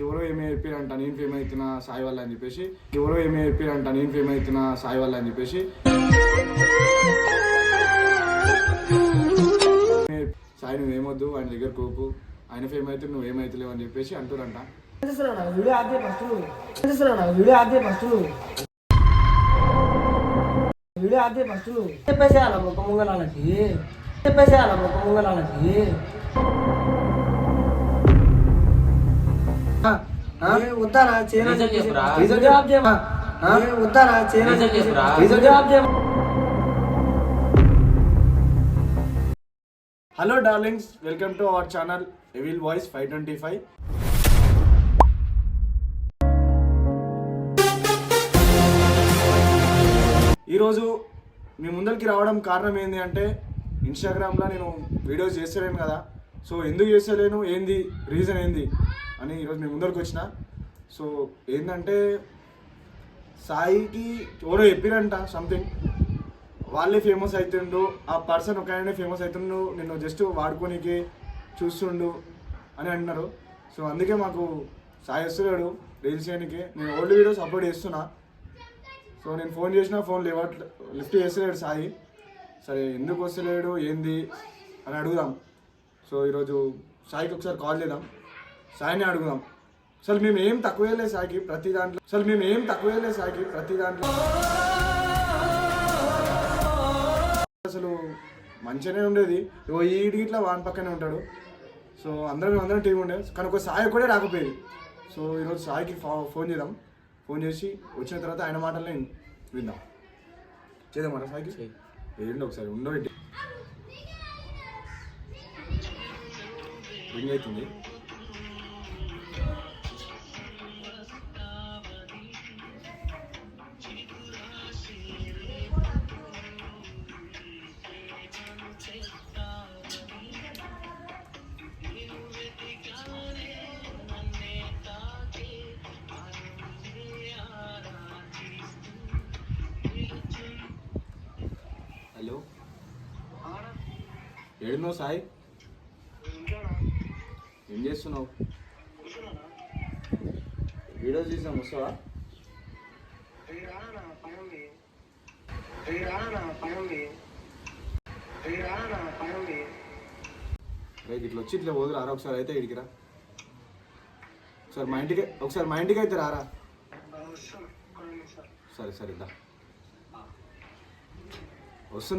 ఎవరో ఏమి చెప్పారంట నేను ఫేమ్ అవుతున్నా సాయి వల్ల అని చెప్పేసి. ఎవరో ఏమి చెప్పారంట నేను ఫేమ్ అవుతున్నా సాయి వల్ల అని చెప్పేసి. సాయి నువ్వేమొద్దు ఆయన దగ్గర కోపు ఆయన ఫేమ్ అయితే నువ్వేమైతలేవు అని చెప్పేసి అంటారంట చేస్తున్నావు వీడియో ఆపే ఫస్ట్ నువ్వు చేస్తున్నావు వీడియో ఆపే ఫస్ట్ నువ్వు వద్దారా వద్దారా hello darlings welcome to our channel evil voice five twenty five ఈరోజు మీ ముందరికి రావడం కారణం ఏంది అంటే ఇన్స్టాగ్రామ్లో నేను వీడియోస్ చేస్తలేను కదా. సో ఎందుకు చేస్తలేను? ఏంది? రీజన్ ఏంది? అని ఈరోజు మేము ముందరికి వచ్చిన. సో ఏంటంటే సాయికి ఎవరో చెప్పిరంట సంథింగ్ వాళ్ళే ఫేమస్ అవుతుండు ఆ పర్సన్ ఒక ఆయనే ఫేమస్ అవుతుండు నిన్ను జస్ట్ వాడుకోనికి చూస్తుండు అని అంటున్నారు. సో అందుకే మాకు సాయి వస్తున్నాడు రీల్స్ చేయడానికి నేను ఓల్డ్ వీడియోస్ అప్లోడ్ చేస్తున్నా. సో నేను ఫోన్ చేసినా ఫోన్ లేవట్ లిఫ్ట్ చేస్తలేడు సాయి. సరే ఎందుకు వస్తలేడు? ఏంది? అని అడుగుదాం. సో ఈరోజు సాయికి ఒకసారి కాల్ చేద్దాం. సాయిని అడుగుదాం. అసలు మేము ఏం తక్కువ లేదు సాయికి ప్రతి దాంట్లో. అసలు మేము ఏం తక్కువ లేదు సాయికి ప్రతి దాంట్లో. అసలు మంచిగానే ఉండేది. ఇగో ఈడికి ఇట్లా వాన్ పక్కనే ఉంటాడు. సో అందరం అందరం టీం ఉండే. కానీ ఒక సాయి కూడా రాకపోయేది. సో ఈరోజు సాయికి ఫో- ఫోన్ చేద్దాం. ఫోన్ చేసి వచ్చిన తర్వాత ఆయన మాటలనే విందాం. చేద్దాం మన సాయికి? ఏంటి ఒకసారి ఉండబెట్టి. రింగ్ అవుతుంది హలో? ఏడున్నావు సాయి? చేస్తున్నావు? వీడియోస్ చూసాం వస్తావా? రేపు ఇట్లా వచ్చి ఇట్లా పోదు రారా ఒకసారి అయితే ఇడికిరా. ఒకసారి మా ఇంటికి ఒకసారి మా ఇంటికి అయితే రారా? సరే సరే దా.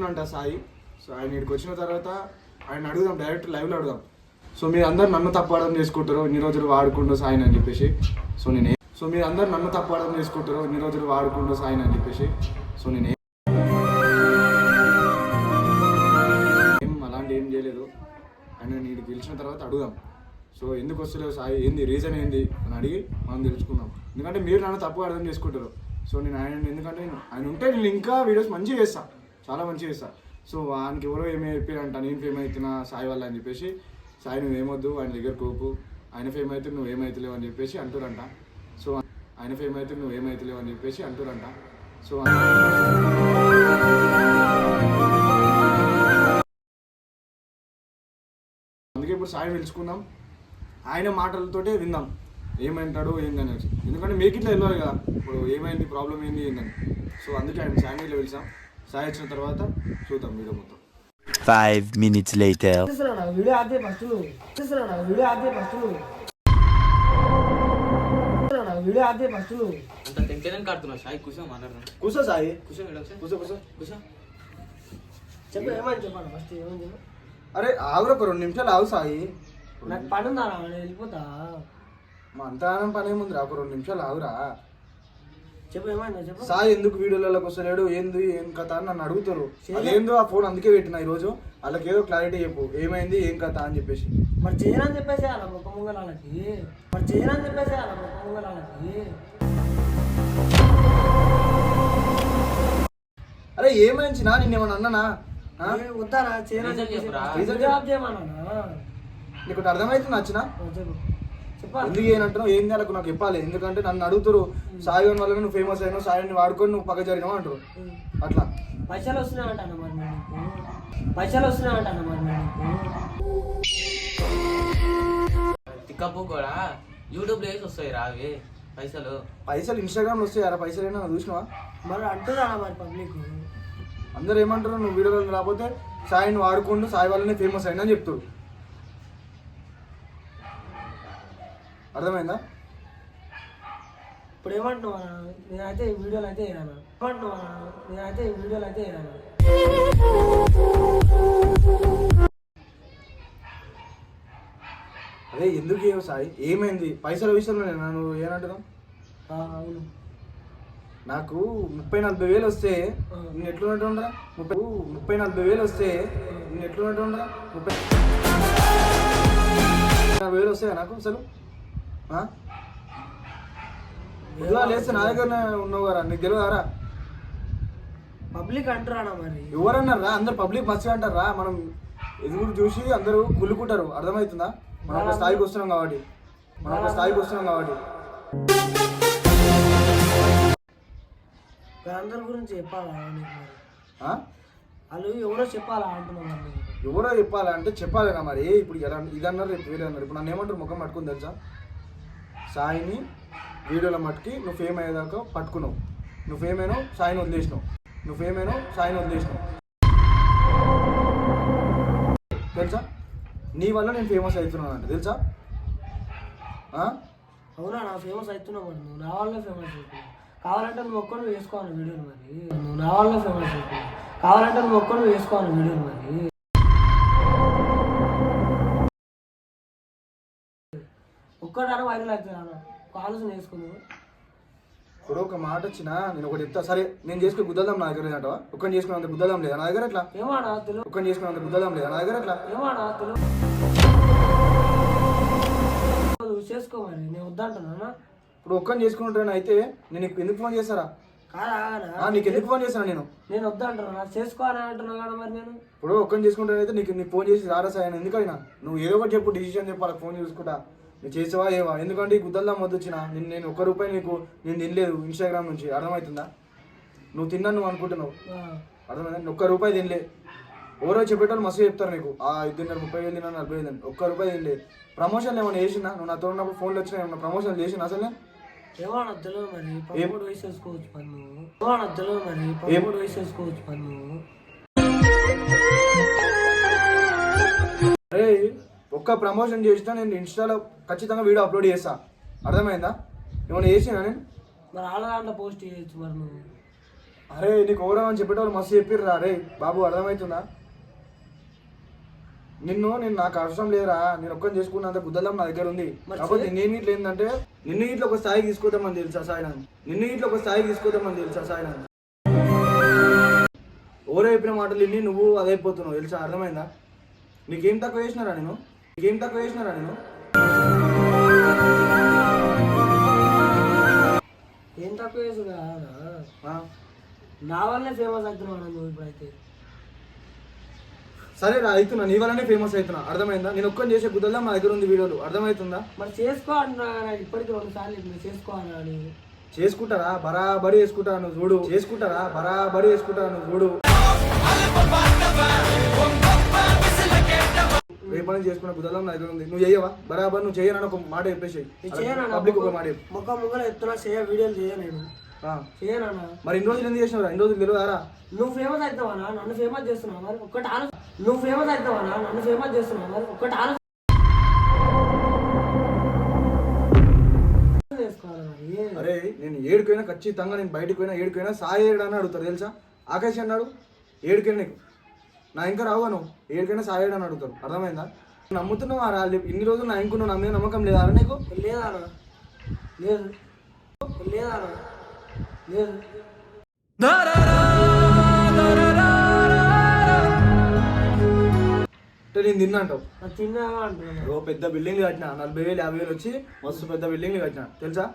అంట సాయి. సో ఆయన ఇక్కడికి వచ్చిన తర్వాత ఆయన అడుగుదాం డైరెక్ట్ లైవ్లో అడుగుదాం. సో మీరు అందరు నన్ను తప్పడం చేసుకుంటారు ఇన్ని రోజులు వాడుకుంటూ సాయిన్ అని చెప్పేసి. సో నేను సో మీరు అందరు నన్ను తప్పడం చేసుకుంటారు ఇన్ని రోజులు వాడుకుంటూ సాయిన్ అని చెప్పేసి. సో నేను ఏం అలాంటి ఏం చేయలేదు. ఆయన నేను గెలిచిన తర్వాత అడుగుదాం. సో ఎందుకు వస్తలేవు సాయి? ఏంది? రీజన్ ఏంది? అని అడిగి మనం తెలుసుకుందాం. ఎందుకంటే మీరు నన్ను తప్పు అర్థం చేసుకుంటారు. సో నేను ఆయన ఎందుకంటే నేను ఆయన ఉంటే నేను ఇంకా వీడియోస్ మంచిగా చేస్తాను చాలా మంచిగా చేస్తా. సో ఆయనకి ఎవరో ఏమి చెప్పారంట నేను ఫేమ్ అవుతున్నా సాయి వల్ల అని చెప్పేసి. సాయి నువ్వేమొద్దు ఆయన దగ్గర కోపు ఆయన ఫేమ్ అయితే నువ్వేమైతలేవు అని చెప్పేసి అంటురంట సో ఆయన ఫేమ్ అయితే నువ్వేమైతలేవు అని చెప్పేసి అంటురంట సో అందుకే ఇప్పుడు సాయి పిలుచుకుందాం. ఆయన మాటలతోటే విందాం. ఏమంటాడు ఏందని ఎందుకంటే మీకు ఇట్లా వెళ్ళాలి కదా. ఇప్పుడు ఏమైంది ప్రాబ్లం ఏంది ఏందని సో అందుకే ఆయన సాయిలో పిలిచాం సాయి వచ్చిన తర్వాత చూద్దాం వీడియో మొత్తం. Five minutes later. అంత కూర్చో సాయి చెప్పు ఏమని చెప్పాను ఫస్ట్ ఏమని చెప్పు అరే ఆగురా ఒక రెండు నిమిషాలు ఆగు సాయి. నాకు పని ఉందా వెళ్ళిపోతా. మా అంతగానం పని ఏముందిరా ఒక రెండు నిమిషాలు ఆగురా. చెప్పు ఏమైందో చెప్పు. సాయి ఎందుకు వీడియోలలోకి వస్తలేడు ఏంది? ఏం కథ అని నన్ను అడుగుతారు. అదేందో ఆ ఫోన్ అందుకే పెట్టిన ఈరోజు. వాళ్ళకి ఏదో క్లారిటీ చెప్పు. ఏమైంది? ఏం కథ అని చెప్పేసి. మరి చేయనని చెప్పేసి అలా మొక్క ముంగళాలకి మరి చేయనని చెప్పేసి అలా మొక్క ముంగళాలకి అరే ఏమైంది నా నిన్న ఏమన్నా అన్నానా? వద్దారా? చేయనని చెప్పేసి నీకు అర్థమవుతుంది నచ్చిన చెప్పు. ఎందుకు ఏనంటున్నావు ఏం చేయాలకు నాకు చెప్పాలి. ఎందుకంటే నన్ను అడుగుతారు సాయి గారి వల్ల నువ్వు ఫేమస్ అయినావు సాయిని వాడుకొని నువ్వు పక్క జరిగినావు అంటారు అట్లా. పైసలు నీకు? పైసలు నీకు? తిక్కపో కూడా యూట్యూబ్లో వేసి వస్తాయి రావి పైసలు. పైసలు ఇన్స్టాగ్రామ్లో వస్తాయి అరా పైసలు అయినా చూసినావా? మరి అంటున్నా మరి పబ్లిక్ అందరూ ఏమంటారు నువ్వు వీడియోలో రాకపోతే సాయిని వాడుకుంటూ సాయి వల్లనే ఫేమస్ అయినా అని చెప్తారు అర్థమైందా? ఇప్పుడు ఏమంటున్నావా నేనైతే ఈ వీడియోలు అయితే వేయను ఏమంటున్నావా నేనైతే ఈ వీడియోలు అయితే వేయను అదే ఎందుకు ఏమో సాయి? ఏమైంది? పైసల విషయంలో నేను ఏమంటున్నావు? ఆ, అవును. నాకు ముప్పై నలభై వేలు వస్తే నేను ఎట్లున్నట్టు ఉండరా ముప్పై ముప్పై నలభై వేలు వస్తే నేను ఎట్లున్నట్టు ఉండరా ముప్పై నలభై వేలు వస్తాయా నాకు అసలు? ఉదయం లేస్తే నా దగ్గరనే ఉన్నావు కదా నీకు తెలియదారా? పబ్లిక్ అంటున్నానా మరి? ఎవరన్నారా? అందరు పబ్లిక్ మస్తు అంటారా? మనం ఎదుగురు చూసి అందరూ కుళ్ళుకుంటారు అర్థమవుతుందా? మనం ఒక స్థాయికి వస్తున్నాం కాబట్టి. మనం ఒక స్థాయికి వస్తున్నాం కాబట్టి. అందరి గురించి చెప్పాలా? వాళ్ళు ఎవరో చెప్పాలా అంటున్నాం. ఎవరో చెప్పాలంటే చెప్పాలిగా మరి. ఇప్పుడు ఎలా ఇది అన్నారు రేపు వేరే అన్నారు. ఇప్పుడు నన్ను ఏమంటారు? ముఖం పట్టుకుని తెలుసా? సాయిని వీడియోల మట్టుకి నువ్వు ఫేమ్ అయ్యేదాకా పట్టుకున్నావు. నువ్వు ఫేమ్ అయినావు సాయిని వదిలేసినావు. నువ్వు ఫేమ్ అయినావు సాయిని వదిలేసినావు. తెలుసా? నీ వల్ల నేను ఫేమస్ అవుతున్నాను అంటే తెలుసా అవునా నా ఫేమస్ అవుతున్నావు మరి. నువ్వు నా వల్ల ఫేమస్ అవుతున్నావు. కావాలంటే నువ్వు ఒక్కడు వేసుకోవాలి వీడియోలు మరి. నువ్వు నా వల్ల ఫేమస్ అవుతున్నావు. కావాలంటే నువ్వు ఒక్కడు వేసుకోవాలి వీడియోలు మరి. ఒక్కడాన వైరల్ అవుతుంది అన్న ఆలోచన వేసుకున్నావు ఇప్పుడు ఒక మాట వచ్చినా నేను ఒకటి చెప్తా. సరే నేను చేసుకునే గుద్దలం నా దగ్గర లేదంటవా? ఒక్కని చేసుకున్నంత గుద్దలం లేదా నా దగ్గర ఎట్లా ఏమానా తెలుగు. ఒక్కని చేసుకున్నంత గుద్దలం లేదా నా దగ్గర ఎట్లా ఏమానా తెలుగు. నువ్వు చేసుకో మరి నేను వద్దంటున్నా ఇప్పుడు ఒక్కని చేసుకుంటాను అయితే నేను ఎందుకు ఫోన్ చేస్తారా? కాదా నీకు ఎందుకు ఫోన్ చేస్తాను నేను? నేను వద్దంటున్నా చేసుకో అని అంటున్నా కదా మరి నేను. ఇప్పుడు ఒక్కని చేసుకుంటాను అయితే నీకు నీకు ఫోన్ చేసి రారా సార్ ఎందుకైనా? నువ్వు ఏదో ఒకటి చెప్పు డిసిషన్ చెప్పాలి ఫోన్ చూసుకుంటా. నువ్వు చేసావా ఏవా? ఎందుకంటే ఈ గుద్దల్లా మొద్దు వచ్చిన నేను నేను ఒక్క రూపాయి నీకు నేను తినలేదు ఇన్స్టాగ్రామ్ నుంచి. అర్థమవుతుందా? నువ్వు తిన్నా నువ్వు అనుకుంటున్నావు. అర్థమైందా? ఒక్క రూపాయి తినలే. ఎవరో చెప్పేటోళ్ళు మస్తు చెప్తారు నీకు. ఆ ఇద్దరు ముప్పై వేలు తిన్నా నలభై వేలు ఒక్క రూపాయి తినలే. ప్రమోషన్లు ఏమైనా చేసినా నువ్వు నాతో ఉన్నప్పుడు ఫోన్లో వచ్చినా ఏమన్నా ప్రమోషన్ చేసిన అసలు? ఏమన్నా తెలియదు మరి. పదమూడు వయసు వేసుకోవచ్చు పని నువ్వు. ఏమన్నా తెలియదు మరి. పదమూడు వయసు వేసుకోవచ్చు పని నువ్వు. అరే ఒక్క ప్రమోషన్ చేసినా నేను ఇన్స్టాలో ఖచ్చితంగా వీడియో అప్లోడ్ చేస్తా. అర్థమైందా? ఏమైనా చేసినా నేను? మరి దాంట్లో పోస్ట్ చేయొచ్చు మరి నువ్వు. అరే నీకు ఓవరా అని చెప్పేటోళ్ళు మస్తు చెప్పిర్రా. అరే బాబు అర్థమవుతుందా నిన్ను నేను నాకు అవసరం లేదురా. నేను ఒక్కని చేసుకున్నంత గుద్దలం నా దగ్గర ఉంది. కాకపోతే నేను ఇట్లా ఏంటంటే నిన్ను ఇట్లా ఒక స్థాయికి తీసుకొద్దామని తెలుసా సాయి నన్ను నిన్ను ఇట్లా ఒక స్థాయికి తీసుకొద్దామని తెలుసా సాయి నన్ను ఓరో చెప్పిన మాటలు విని నువ్వు అదైపోతున్నావు. తెలుసా? అర్థమైందా? నీకేం తక్కువ చేసినారా నేను? నీకేం తక్కువ చేసినారా నేను? ఏం తక్కువ ఆ? నా వల్లే ఫేమస్ అవుతున్నావు నువ్వు ఇప్పుడైతే. సరే రా అవుతున్నా నీ వల్లనే ఫేమస్ అవుతున్నా అర్థమైందా? నేను ఒక్కని చేసే గుద్దలం నా దగ్గర ఉంది వీడియోలు. అర్థమవుతుందా? మరి చేసుకో అంటున్నా కదా ఇప్పటికి రెండు సార్లు ఇప్పుడు చేసుకోవాలని అని చేసుకుంటారా? బరాబరి చేసుకుంటా నువ్వు? చూడు. చేసుకుంటారా? బరాబరి చేసుకుంటా నువ్వు? చూడు. రేపు నుంచి చేసుకున్న గుద్దలం నా దగ్గర ఉంది. నువ్వు చేయవా బరాబర్ నువ్వు చేయనని ఒక మాట చెప్పేసి పబ్లిక్ ఒక మాట ముఖం ముఖం ఎత్తున్నా చేయ వీడియోలు చేయ నేను. చేయనన్నా మరి ఇన్ని రోజులు ఎందుకు చేసినావు ఇన్ని రోజులు తెలియదారా? నువ్వు ఫేమస్ అవుతావా నన్ను ఫేమస్ చేస్తున్నావు మరి? ఒక్కటి ఆలోచన నువ్వు ఫేమస్ అవుతావా నన్ను ఫేమస్ చేస్తున్నావు మరి? ఒక్కటి ఆలోచన అరే నేను ఏడుకైనా ఖచ్చితంగా నేను బయటకు పోయినా ఏడుకైనా సాయి ఏడని అడుగుతారు తెలుసా? ఆకాశ్ అన్నాడు ఏడుకైనా నీకు. నా ఇంకా రావు నువ్వు ఏడుకైనా ఏడని అడుగుతారు అర్థమైందా? నమ్ముతున్నావా రా ఇన్ని రోజులు నా ఇంకు నువ్వు నా మీద నమ్మకం లేదా రా నీకు? లేదు. లేదానా లేదు. అంటే నేను తిన్నా అంటావు. తిన్నావా అంటున్నాను ఓ పెద్ద బిల్డింగ్ కట్టిన. నలభై వేలు యాభై వేలు వచ్చి మస్తు పెద్ద బిల్డింగ్ కట్టిన. తెలుసా?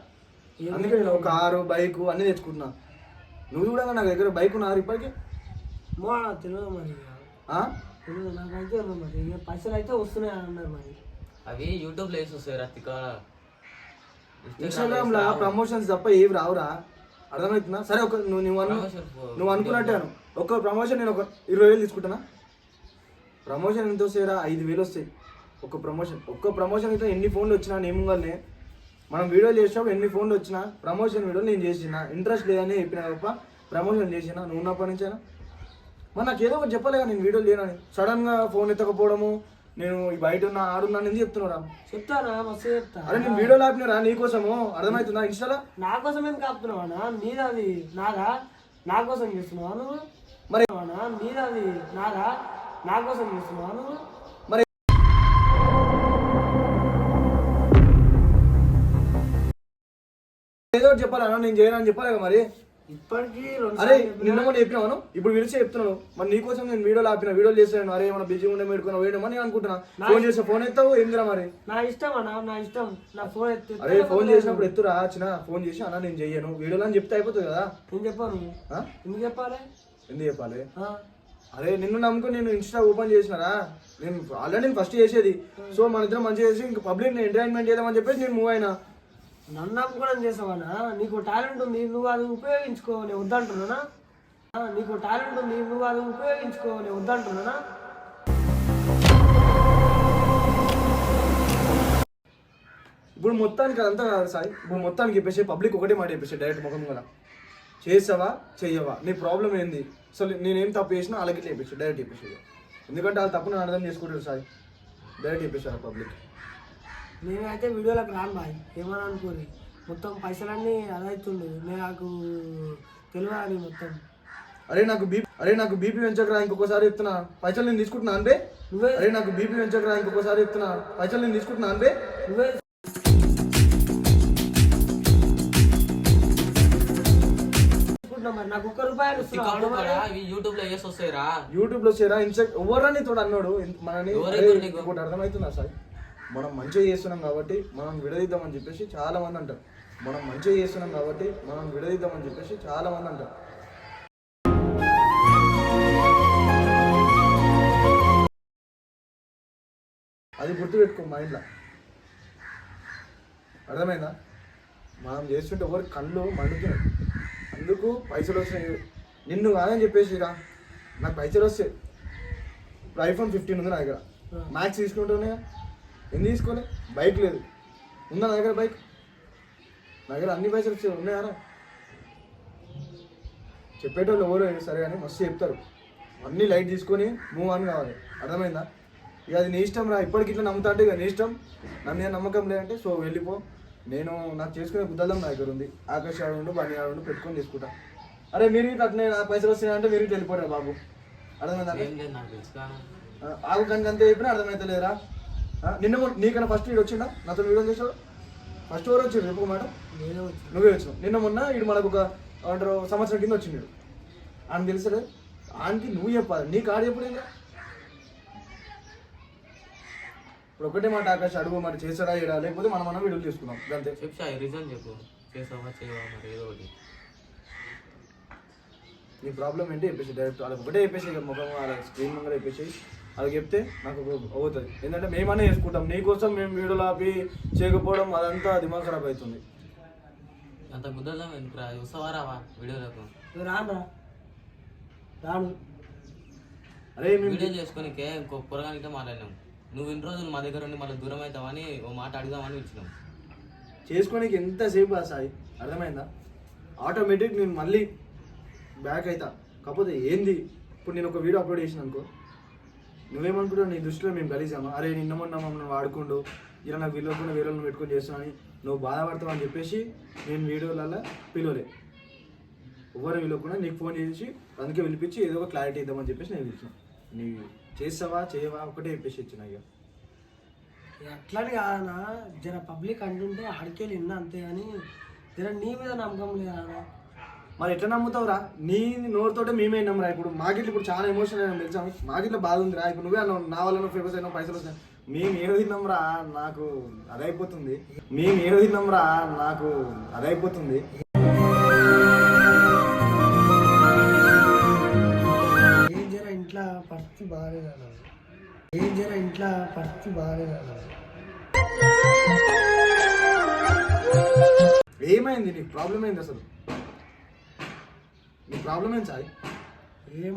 అందుకే నేను ఒక కారు బైక్ అన్ని తెచ్చుకుంటున్నా. నువ్వు కూడా నా దగ్గర బైక్ ఉన్నారు ఇప్పటికి? మో తెలియదు మరి. నాకైతే మరి. ఇక పైసలు అయితే వస్తున్నాయి అని అన్నారు మరి. అవి యూట్యూబ్లో వేసి వస్తాయి రత్తిక ఇన్స్టాగ్రామ్లో ప్రమోషన్స్ తప్ప ఏవి రావురా? అర్థమవుతుందా? సరే ఒక నువ్వు నువ్వు అను నువ్వు అనుకున్నట్టాను ఒక ప్రమోషన్ నేను ఒక ఇరవై వేలు తీసుకుంటానా? ప్రమోషన్ ఎంత వస్తాయిరా ఐదు వేలు వస్తాయి. ఒక ప్రమోషన్ ఒక్క ప్రమోషన్ అయితే ఎన్ని ఫోన్లు వచ్చినా నేముగానే మనం వీడియోలు చేసినప్పుడు ఎన్ని ఫోన్లు వచ్చినా ప్రమోషన్ వీడియోలు నేను చేసిన. ఇంట్రెస్ట్ లేదని చెప్పిన తప్ప ప్రమోషన్ చేసిన. నువ్వు ఉన్నప్పటి నుంచేనా? మరి నాకు ఏదో ఒకటి చెప్పలేగా నేను వీడియోలు లేనని సడన్గా ఫోన్ ఎత్తకపోవడము నేను బయట ఉన్నా ఆడున్నా అని చెప్తున్నారా చెప్తానా మస్తు చెప్తా. అరే నేను వీడియోలు ఆపినరా నీకోసము అర్థమవుతుందా? ఇన్స్టాలో? నా కోసం ఎందుకు ఆపుతున్నావా నీదది నాదా నా కోసం చేస్తున్నావా నువ్వు? మరి నీదది నాదా నా కోసం చేస్తున్నావా నువ్వు? మరి ఏదో ఒకటి చెప్పాలన్నా నేను చేయనని చెప్పాలి మరి. ఇప్పటికీ అరే నిన్న మొన్న చెప్పినాను ఇప్పుడు పిలిచి చెప్తున్నాను. మరి నీకోసం నేను వీడియోలు ఆపిన వీడియోలు చేస్తాను అరే ఏమైనా బిజీ ఉండే పెట్టుకున్నా వేయడం అని అనుకుంటున్నా. ఫోన్ చేస్తే ఫోన్ ఎత్తావు? ఏందిరా మరి? నా ఇష్టం అన్నా నా ఇష్టం. నా ఫోన్ ఎత్తి అరే ఫోన్ చేసినప్పుడు ఎత్తురా చిన్న. ఫోన్ చేసి అన్న నేను చెయ్యను. వీడియోలు అని చెప్తే అయిపోతుంది కదా? నేను చెప్పాను? ఎందుకు చెప్పాలి? ఎందుకు చెప్పాలి? అరే నిన్ను నమ్ముకొని నేను ఇన్స్టా ఓపెన్ చేసినారా? నేను ఆల్రెడీ నేను ఫస్ట్ చేసేది. సో మన ఇద్దరం మంచిగా చేసి ఇంకా పబ్లిక్ ఎంటర్టైన్మెంట్ చేద్దామని చెప్పేసి నేను మూవ్ అయినా. నన్ను నమ్ముకోవడం చేసావనా? నీకు టాలెంట్ ఉంది నువ్వు అది ఉపయోగించుకో నేను వద్దంటున్నానా? నీకు టాలెంట్ ఉంది నువ్వు అది ఉపయోగించుకో నేను వద్దంటున్నానా? ఇప్పుడు మొత్తానికి అదంతా కాదు సాయి. ఇప్పుడు మొత్తానికి చెప్పేసి పబ్లిక్ ఒకటే మాట చెప్పేసి డైరెక్ట్ ముఖం కదా చేసావా? చెయ్యవా? నీ ప్రాబ్లం ఏంది? అసలు నేనేం తప్పు చేసినా అలాగే చెప్పేసి డైరెక్ట్ చెప్పేసి ఎందుకంటే వాళ్ళు తప్పు నేను అర్థం చేసుకుంటారు సాయి. డైరెక్ట్ చెప్పేసారు పబ్లిక్. నేనైతే వీడియోలకు రాను బాయ్. ఏమని అనుకోని. మొత్తం పైసలన్నీ అదవుతుండు నేను నాకు తెలియాలి మొత్తం. అరే నాకు బీపీ అరే నాకు బీపీ పెంచకరా ఇంకొకసారి చెప్తున్నా. పైసలు నేను తీసుకుంటున్నా అంటే నువ్వే అరే నాకు బీపీ పెంచకరా ఇంకొకసారి చెప్తున్నా. పైసలు నేను తీసుకుంటున్నా అంటే నువ్వే నాకు ఒక్క రూపాయలు యూట్యూబ్లో వేసి వస్తాయిరా? యూట్యూబ్లో చేరా ఇన్స్టా ఎవరని తోడు అన్నాడు. మనని అర్థమవుతుందా సార్? మనం మంచిగా చేస్తున్నాం కాబట్టి మనం విడదీద్దామని చెప్పేసి చాలా మంది అంటారు. మనం మంచిగా చేస్తున్నాం కాబట్టి మనం విడదీద్దామని చెప్పేసి చాలా మంది అంటారు. అది గుర్తుపెట్టుకో మైండ్లో. అర్థమైందా? మనం చేస్తుంటే ఎవరి కళ్ళు మండుతున్నాయి. అందుకు పైసలు వస్తున్నాయి నిన్ను కాదని చెప్పేసి రా. నాకు పైసలు వస్తాయి. ఇప్పుడు ఐఫోన్ ఫిఫ్టీన్ ఉంది నా దగ్గర. మ్యాక్స్ తీసుకుంటూనే ఎందుకు తీసుకోలే బైక్ లేదు. ఉందా నా దగ్గర బైక్? నా దగ్గర అన్ని పైసలు వచ్చాయి ఉన్నాయారా? చెప్పేటోళ్ళు ఎవరు సరే కానీ మస్తు చెప్తారు. అన్నీ లైట్ తీసుకొని మూవ్ ఆన్ కావాలి. అర్థమైందా? ఇక అది నీ ఇష్టం రా. ఇప్పటికి ఇట్లా నమ్ముతా అంటే ఇక నీ ఇష్టం. నన్ను ఏం నమ్మకం లేదంటే సో వెళ్ళిపో. నేను నాకు చేసుకునే బుద్ధలం నా దగ్గర ఉంది. ఆకాశ ఆడుండు బండి ఆడుండు పెట్టుకొని తీసుకుంటా. అరే మీరు ఇట్లా అట్నే నా పైసలు వస్తున్నాయంటే మీరు వెళ్ళిపోరా బాబు. అర్థమైందా? లేదు ఆగు కనుక అంతే చెప్పినా అర్థమైతలేరా ఆ, నిన్న మొన్న- నీకన్నా ఫస్ట్ వీడు వచ్చిండా? నాతో వీడియో చేసాడు ఫస్ట్ ఎవరు వచ్చాడు చెప్పు మాట నేనే వచ్చి నువ్వే వచ్చినావు నిన్న మొన్న ఇడు మనకు ఒక ఏమంటారు సంవత్సరం కింద వచ్చిండు వీడు. ఆయన తెలుసలే ఆయనకి నువ్వు చెప్పాలి. నీకు ఆడు ఎప్పుడు ఇంకా? ఇప్పుడు ఒకటే మాట ఆకాశ అడుగు మరి చేసాడా ఏడా? లేకపోతే మనం మనం వీడియోలు తీసుకుందాం అంతే. చెప్పు రీజన్ చెప్పు. చేసావా చేయవా మరి ఏదో ఒకటి. నీ ప్రాబ్లం ఏంటి? చెప్పేసి డైరెక్ట్ వాళ్ళకి ఒకటే చెప్పేసి ముఖం వాళ్ళ స్క్రీన్ ముంగర చెప్పేసి అది చెప్తే నాకు అవుతుంది. ఏంటంటే మేమనే చేసుకుంటాం. నీకోసం మేము వీడియోలు ఆపి చేయకపోవడం అదంతా దిమాగ్ ఖరాబ్ అవుతుంది. అంత గుద్దలం ఎందుకురా వస్తావా రావా వీడియోలకు? రాను. రా రాను. అరే మేము వీడియో చేసుకునికే ఇంకో పొరగానికే మాట్లాడినాం. నువ్వు ఇన్ని రోజులు మా దగ్గర ఉండి మళ్ళీ దూరం అవుతావని ఓ మాట అడుగుదామని వచ్చినాం చేసుకోనికి ఎంతసేపు సాయి? అర్థమైందా? ఆటోమేటిక్ నేను మళ్ళీ బ్యాక్ అవుతా కాకపోతే ఏంది? ఇప్పుడు నేను ఒక వీడియో అప్లోడ్ చేసిన అనుకో. నువ్వేమనుకుంటావు నీ దృష్టిలో మేము కలిసాము అరే నిన్న మొన్న మమ్మల్ని వాడుకుండు. ఇలా నాకు విలువకుండా వేరే వాళ్ళని పెట్టుకొని అని నువ్వు బాధపడతావు అని చెప్పేసి నేను వీడియోలలో పిలవలే. ఎవరు విలువకుండా నీకు ఫోన్ చేసి అందుకే పిలిపించి ఏదో ఒక క్లారిటీ ఇద్దామని చెప్పేసి నేను పిలిచిన. నీ చేస్తావా చేయవా? ఒకటే చెప్పేసి ఇచ్చిన ఇక. అట్లని కాదన్నా. జర పబ్లిక్ అంటుంటే ఆడికెళ్ళి విన్నా అంతే కానీ జర నీ మీద నమ్మకం లేదా మరి ఎట్లా నమ్ముతావురా? నీ నోరుతోటే మేమే నమ్మరా ఇప్పుడు. మాకిట్లు ఇప్పుడు చాలా ఎమోషన్ అయినా తెలుసా? మాకిట్లో బాధ ఉందిరా. ఇప్పుడు నువ్వే అన్నావు నా వల్ల ఫేమస్ అయినా పైసలు వస్తాయి. మేము ఏదో తిన్నాంరా నాకు అదైపోతుంది. మేము ఏదో తిన్నాంరా నాకు అదైపోతుంది. ఏం జర ఇంట్లో పరిస్థితి బాగాలేదన్నా. ఏం జర ఇంట్లో పరిస్థితి బాగాలేదన్నా. ఏమైంది? నీకు ప్రాబ్లం ఏంది అసలు? నీ ప్రాబ్లం ఏంటి సాయి? ఏ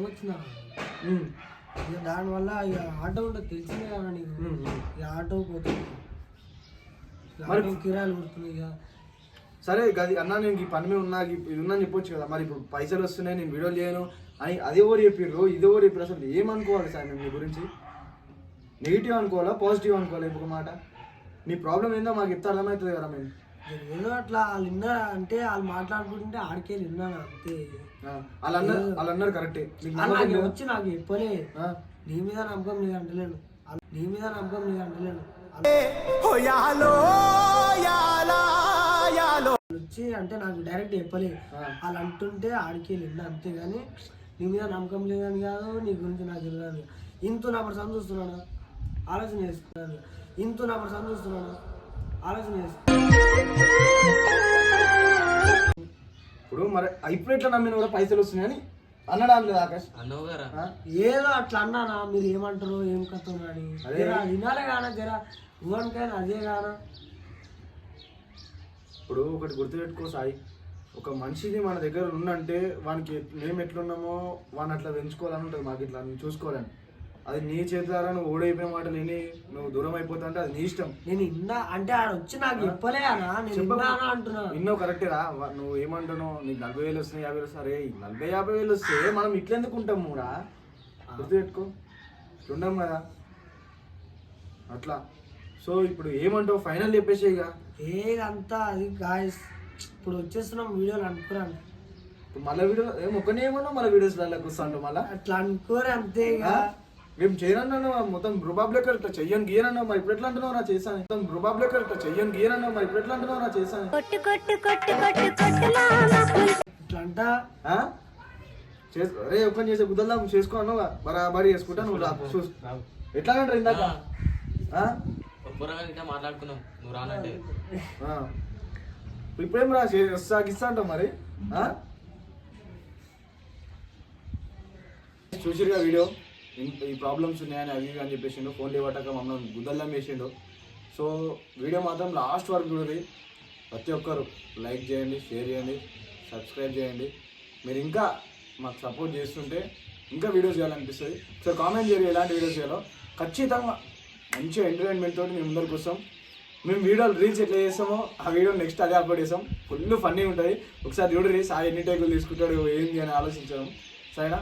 వచ్చిందా ఉమ్, ఇక దానివల్ల ఇక ఆటో ఉంటుంది తెలిసిందే కదా నీకు. ఇక ఆటో పోతుంది మరి కిరాలు కుడుతుంది ఇక. సరే గది అన్న నేను ఈ పని మీద ఉన్నా ఇది ఉందని చెప్పొచ్చు కదా. మరి ఇప్పుడు పైసలు వస్తున్నాయి నేను వీడియో చేయను అని అది ఎవరు చెప్పిర్రు ఇది ఎవరు చెప్పారు అసలు ఏమనుకోవాలి సార్ మేము మీ గురించి? నెగిటివ్ అనుకోవాలా పాజిటివ్ అనుకోవాలా? ఇప్పుడు మాట. నీ ప్రాబ్లం ఏందో మాకు చెప్తే అర్థమవుతుంది కదా మేము ఏదో అట్లా వాళ్ళు విన్నా అంటే వాళ్ళు మాట్లాడుకుంటుంటే ఆడికెళ్ళి విన్నాను అంతే. వాళ్ళు అన్నారు వాళ్ళు అన్నారు కరెక్టే. నాకు? వచ్చి నాకు చెప్పలే. నీ మీద నమ్మకం లేదు అంటలేను. నీ మీద నమ్మకం లేదు అంటలేను. వచ్చి అంటే నాకు డైరెక్ట్ చెప్పలే. వాళ్ళు అంటుంటే ఆడికి వెళ్ళింది అంతే కానీ నీ మీద నమ్మకం లేదని కాదు నీ గురించి నాకు తెలియదు ఇంత నా పర్సన్ చూస్తున్నాను? ఆలోచన చేసుకున్నాను? ఇంత నా పర్సన్ చూస్తున్నాను? ఆలోచన ఇప్పుడు మరి ఇప్పుడు ఎట్లా నమ్మిన కూడా పైసలు వస్తున్నాయని అన్నాడా అనలేదు ఆకాష్? అన్నావు గారా ఆ? ఏదో అట్లా అన్నానా? మీరు ఏమంటారు ఏం కథ అని అదే. జరా వినాలే కానా జరా? ఇవ్వనికైనా అదే కానా ఇప్పుడు ఒకటి గుర్తుపెట్టుకో సాయి. ఒక మనిషిని మన దగ్గర ఉందంటే వానికి మేము ఎట్లున్నామో వాడిని అట్లా పెంచుకోవాలని ఉంటుంది మాకు ఇట్లా నేను చూసుకోవాలని అది నీ చేతులారా నువ్వు ఓడైపోయిన మాట లేని నువ్వు దూరం అయిపోతా అంటే అది నీ ఇష్టం. నేను ఇన్నా అంటే ఆడ వచ్చి నాకు చెప్పలే అనా నేను చెప్పకు. విన్నానా అంటున్నా? విన్నావు కరెక్టేరా వా- నువ్వు ఏమంటున్నావు? నీకు నలభై వేలు వస్తున్నాయి యాభై వేలు ఈ నలభై యాభై వేలు వస్తే మనం ఇట్లెందుకు ఉంటాం మూడా గుర్తుపెట్టుకో ఇట్లుండం కదా. అట్లా. సో ఇప్పుడు ఏమంటావు? ఫైనల్ చెప్పేసి ఇక. ఏదంతా అది గాయస్ ఇప్పుడు వచ్చేస్తున్నాం వీడియోలు అనుకున్నాను. మళ్ళీ వీడియో ఏం ఒక్కనే ఏమన్నా మళ్ళీ వీడియోస్ కూర్చుంటాం మళ్ళీ. అట్లా అనుకోరే అంతే ఇక. మేము చేయనన్నా మొత్తం రుబాబ్ లెక్క ఇట్లా చెయ్యను గీయనన్నా మరి ఇప్పుడు ఎట్లా అంటున్నావు నా చేశాను? మొత్తం రుబాబ్ లెక్క ఇట్లా చెయ్యను గీయనన్నా మరి ఇప్పుడు ఎట్లా అంటున్నావు నా చేశాను? కొట్టు కొట్టు కొట్టు కొట్టు కొట్టు మామ ఇట్లా అంట ఆ? చేసు అరే ఒక్కని చేసే గుద్దల్లా చేసుకో అన్నావు? బరాబరి చేసుకుంటా నువ్వు రా చూసు ఎట్లా అంటారు ఇందాక? మాట్లాడుకున్నాం. నువ్వు రానంటే. ఆ. ఇప్పుడేం రా చే- వస్తా గిస్తా అంటావు మరి? ఆ? చూసిరుగా వీడియో? ఈ ప్రాబ్లమ్స్ ఉన్నాయని అవి అని చెప్పేసిండు. ఫోన్ ఇవ్వటాక మమ్మల్ని గుద్దల్లం వేసిండు సో వీడియో మాత్రం లాస్ట్ వరకు చూడండి. ప్రతి ఒక్కరు లైక్ చేయండి షేర్ చేయండి సబ్స్క్రైబ్ చేయండి. మీరు ఇంకా మాకు సపోర్ట్ చేస్తుంటే ఇంకా వీడియోస్ చేయాలనిపిస్తుంది. సో కామెంట్ చేయండి ఎలాంటి వీడియోస్ చేయాలో. ఖచ్చితంగా మంచి ఎంటర్టైన్మెంట్ తోటి మేము ముందరికి వస్తాం మేము వీడియోలు రీల్స్ ఎట్లా చేస్తామో ఆ వీడియో నెక్స్ట్ అదే అప్లోడ్ చేస్తాం. ఫుల్ ఫన్నీ ఉంటుంది. ఒకసారి చూడరి సార్ ఎన్ని టైకులు తీసుకుంటాడు ఏంది అని ఆలోచించడం. సరేనా?